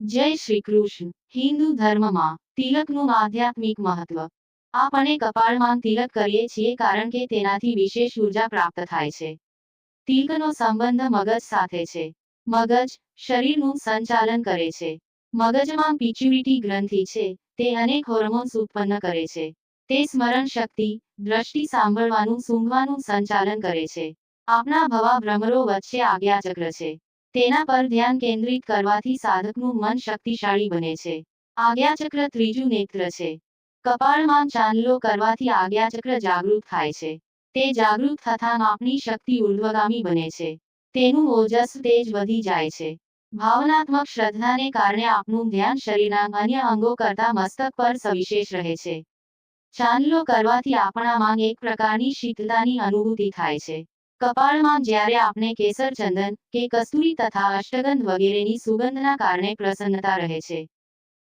જય શ્રી કૃષ્ણ. હિન્દુ ધર્મમાં તિલકનું આધ્યાત્મિક મહત્વ. આપણે કપાળમાં તિલક કરીએ છીએ કારણ કે તેનાથી વિશેષ ઊર્જા પ્રાપ્ત થાય છે. તિલકનો સંબંધ મગજ સાથે છે. મગજ શરીરનું સંચાલન કરે છે. મગજમાં પિચ્યુરિટી ગ્રંથિ છે. તે અનેક હોર્મોન્સ ઉત્પન્ન કરે છે. તે સ્મરણ શક્તિ, દ્રષ્ટિ સાંભળવાનું, સૂંઘવાનું સંચાલન કરે છે. આપણા ભવા ભ્રમરો વચ્ચે આજ્ઞાચક્ર છે. તેના પર ધ્યાન કેન્દ્રિત કરવાથી સાધકનું મન શક્તિશાળી બને છે. આજ્ઞાચક્ર ત્રીજું નેત્ર છે. કપાળમાં ચાંદલો કરવાથી આજ્ઞાચક્ર જાગૃત થાય છે. તે જાગૃત થતાં આપણી શક્તિ ઉર્ધ્વગામી બને છે. તેનું ઓજસ તેજ વધી જાય છે. ભાવનાત્મક શ્રદ્ધાને કારણે આપનું ધ્યાન શરીરના અન્ય અંગો કરતા મસ્તક પર સવિશેષ રહે છે. ચાંદલો કરવાથી આપણામાં એક પ્રકારની શીતલાની અનુભૂતિ થાય છે. કપાળમાં જ્યારે આપણે કેસર ચંદન કે કસ્તુરી તથા અષ્ટગંધ વગેરેની સુગંધના કારણે પ્રસન્નતા રહે છે.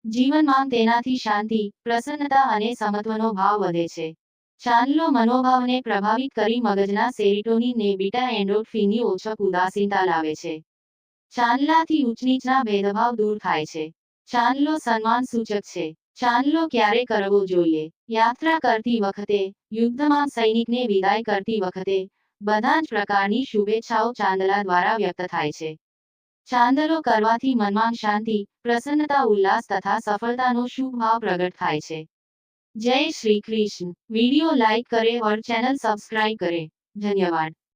જીવનમાં તેનાથી શાંતિ, પ્રસન્નતા અને સમત્વનો ભાવ વધે છે. ચાંદલો મનોભાવને પ્રભાવિત કરી મગજના સેરિટોનિન ને બીટા એન્ડોર્ફિનની ઓછક ઉદાસીનતા લાવે છે. ચાંદલાથી ઊંચનીચના ભેદભાવ દૂર થાય છે. ચાંદલો સન્માન સૂચક છે. ચાંદલો ક્યારે કરવો જોઈએ? યાત્રા કરતી વખતે, યુદ્ધમાં સૈનિકને વિદાય કરતી વખતે બધા જ પ્રકારની શુભેચ્છાઓ ચાંદલા દ્વારા વ્યક્ત થાય છે. ચાંદલો કરવાથી મનમાં શાંતિ, પ્રસન્નતા, ઉલ્લાસ તથા સફળતાનો શુભ ભાવ પ્રગટ થાય છે. જય શ્રી કૃષ્ણ. વીડિયો લાઇક કરે ઓર ચેનલ સબસ્ક્રાઇબ કરે. ધન્યવાદ.